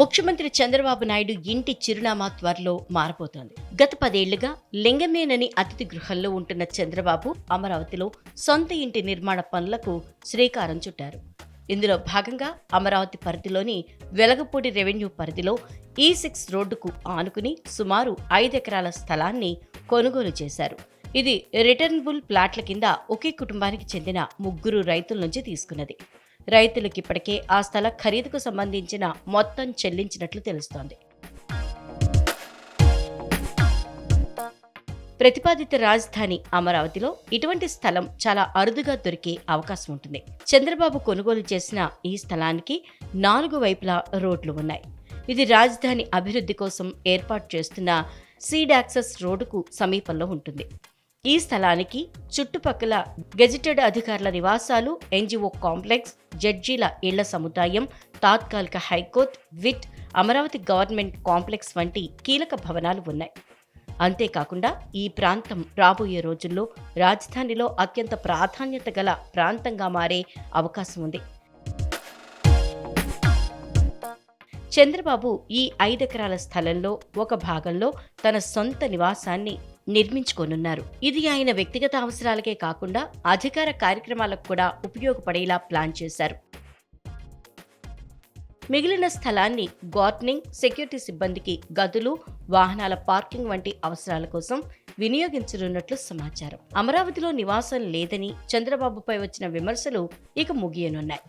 ముఖ్యమంత్రి చంద్రబాబు నాయుడు ఇంటి చిరునామా త్వరలో మారబోతోంది. గత పదేళ్ళుగా లింగమేనని అతిథి గృహంలో ఉంటున్న చంద్రబాబు అమరావతిలో సొంత ఇంటి నిర్మాణ పనులకు శ్రీకారం చుట్టారు. ఇందులో భాగంగా అమరావతి పరిధిలోని వెలగపూడి రెవెన్యూ పరిధిలో e ఈ సిక్స్ రోడ్డుకు ఆనుకుని సుమారు ఐదెకరాల స్థలాన్ని కొనుగోలు చేశారు. ఇది రిటర్నబుల్ ప్లాట్ల కింద ఒకే కుటుంబానికి చెందిన ముగ్గురు రైతుల నుంచి తీసుకున్నది. రైతులకు ఇప్పటికే ఆ స్థల ఖరీదుకు సంబంధించిన మొత్తం చెల్లించినట్లు తెలుస్తోంది. ప్రతిపాదిత రాజధాని అమరావతిలో ఇటువంటి స్థలం చాలా అరుదుగా దొరికే అవకాశం ఉంటుంది. చంద్రబాబు కొనుగోలు చేసిన ఈ స్థలానికి నాలుగు వైపులా రోడ్లు ఉన్నాయి. ఇది రాజధాని అభివృద్ధి కోసం ఏర్పాటు చేస్తున్న సీడ్ యాక్సెస్ రోడ్డుకు సమీపంలో ఉంటుంది. ఈ స్థలానికి చుట్టుపక్కల గెజిటెడ్ అధికారుల నివాసాలు ఎన్జిఓ కాంప్లెక్స్ జడ్జీల ఇళ్ళ సముదాయం తాత్కాలిక high court VIT Amaravati government complex వంటి కీలక భవనాలు ఉన్నాయి. అంతేకాకుండా ఈ ప్రాంతం రాబోయే రోజుల్లో రాజధానిలో అత్యంత ప్రాధాన్యత గల ప్రాంతంగా మారే అవకాశం ఉంది. చంద్రబాబు ఈ ఐదెకరాల స్థలంలో ఒక భాగంలో తన సొంత నివాసాన్ని నిర్మించుకోనున్నారు. ఇది ఆయన వ్యక్తిగత అవసరాలకే కాకుండా అధికార కార్యక్రమాలకు కూడా ఉపయోగపడేలా ప్లాన్ చేశారు. మిగిలిన స్థలాన్ని గార్డెనింగ్ సెక్యూరిటీ సిబ్బందికి గదులు వాహనాల పార్కింగ్ వంటి అవసరాల కోసం వినియోగించనున్నట్లు సమాచారం. అమరావతిలో నివాసం లేదని చంద్రబాబుపై వచ్చిన విమర్శలు ఇక ముగియనున్నాయి.